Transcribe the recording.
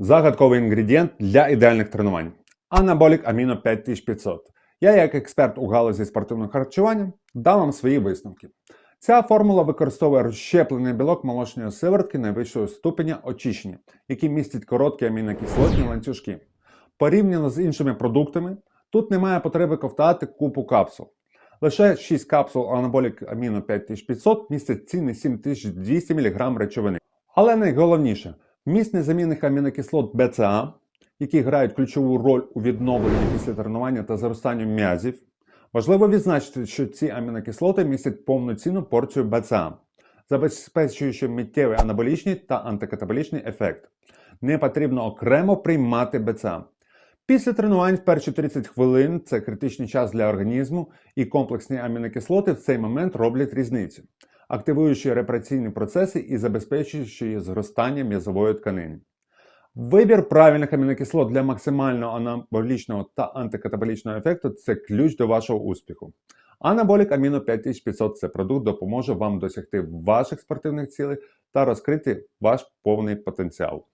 Загадковий інгредієнт для ідеальних тренувань. Анаболік Аміно 5500. Я, як експерт у галузі спортивного харчування, дам вам свої висновки. Ця формула використовує розщеплений білок молочної сиворотки найвищого ступеня очищення, який містить короткі амінокислотні ланцюжки. Порівняно з іншими продуктами, тут немає потреби ковтати купу капсул. Лише 6 капсул анаболік аміно 5500 містять цінний 7200 мг речовини. Але найголовніше, вміст незамінних амінокислот БЦА, які грають ключову роль у відновленні після тренування та зростанню м'язів. Важливо відзначити, що ці амінокислоти містять повноцінну порцію БЦА, забезпечуючи миттєвий анаболічний та антикатаболічний ефект. Не потрібно окремо приймати БЦА. Після тренувань в перші 30 хвилин це критичний час для організму, і комплексні амінокислоти в цей момент роблять різницю, активуючи репараційні процеси і забезпечуючи зростання м'язової тканини. Вибір правильних амінокислот для максимального анаболічного та антикатаболічного ефекту це ключ до вашого успіху. Анаболік Аміно 5500 це продукт допоможе вам досягти ваших спортивних цілей та розкрити ваш повний потенціал.